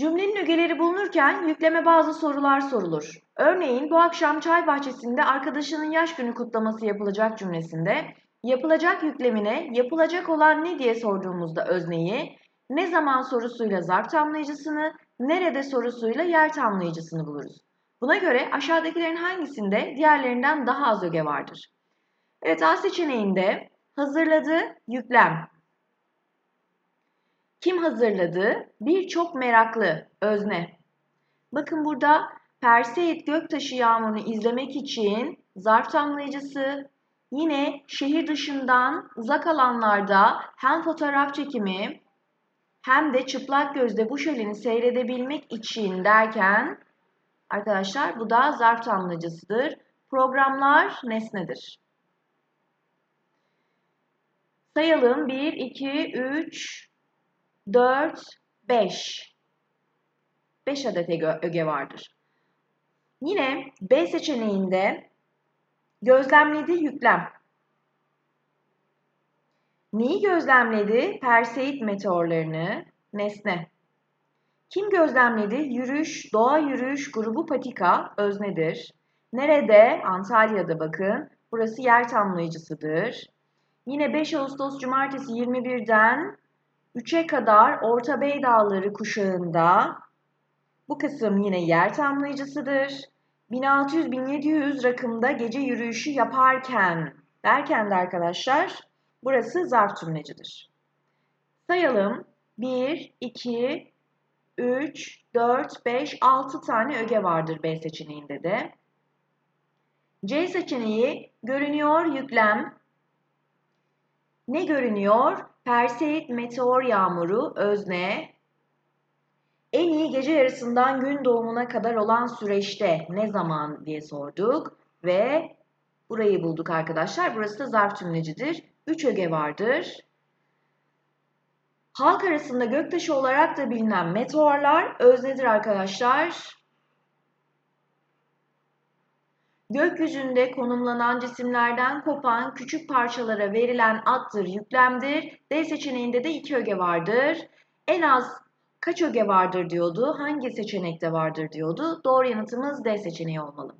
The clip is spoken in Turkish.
Cümlenin ögeleri bulunurken yükleme bazı sorular sorulur. Örneğin bu akşam çay bahçesinde arkadaşının yaş günü kutlaması yapılacak cümlesinde yapılacak yüklemine yapılacak olan ne diye sorduğumuzda özneyi, ne zaman sorusuyla zarf tamlayıcısını, nerede sorusuyla yer tamlayıcısını buluruz. Buna göre aşağıdakilerin hangisinde diğerlerinden daha az öge vardır? Evet A seçeneğinde hazırladı yüklem. Kim hazırladı? Birçok meraklı özne. Bakın burada Perseid Göktaşı Yağmuru'nu izlemek için zarf tamlayıcısı, yine şehir dışından uzak alanlarda hem fotoğraf çekimi hem de çıplak gözle bu şöleni seyredebilmek için derken arkadaşlar bu da zarf tamlayıcısıdır. Programlar nesnedir. Sayalım 1, 2, 3, 4, 5. 5 adet öge, vardır. Yine B seçeneğinde gözlemledi yüklem. Neyi gözlemledi? Perseid meteorlarını, nesne. Kim gözlemledi? Yürüyüş, doğa yürüyüş grubu patika, öznedir. Nerede? Antalya'da bakın. Burası yer tamlayıcısıdır. Yine 5 Ağustos Cumartesi 21'den 3'e kadar Orta Bey Dağları kuşağında bu kısım yine yer tamlayıcısıdır. 1600-1700 rakımda gece yürüyüşü yaparken derken de arkadaşlar burası zarf tümlecidir. Sayalım. 1, 2, 3, 4, 5, 6 tane öge vardır B seçeneğinde de. C seçeneği görünüyor yüklem. Ne görünüyor? Perseid meteor yağmuru özne. En iyi gece yarısından gün doğumuna kadar olan süreçte ne zaman diye sorduk ve burayı bulduk arkadaşlar. Burası da zarf tümlecidir. 3 öge vardır. Halk arasında göktaşı olarak da bilinen meteorlar öznedir arkadaşlar. Gökyüzünde konumlanan cisimlerden kopan küçük parçalara verilen addır, yüklemdir. D seçeneğinde de iki öge vardır. En az kaç öge vardır diyordu, hangi seçenekte vardır diyordu. Doğru yanıtımız D seçeneği olmalı.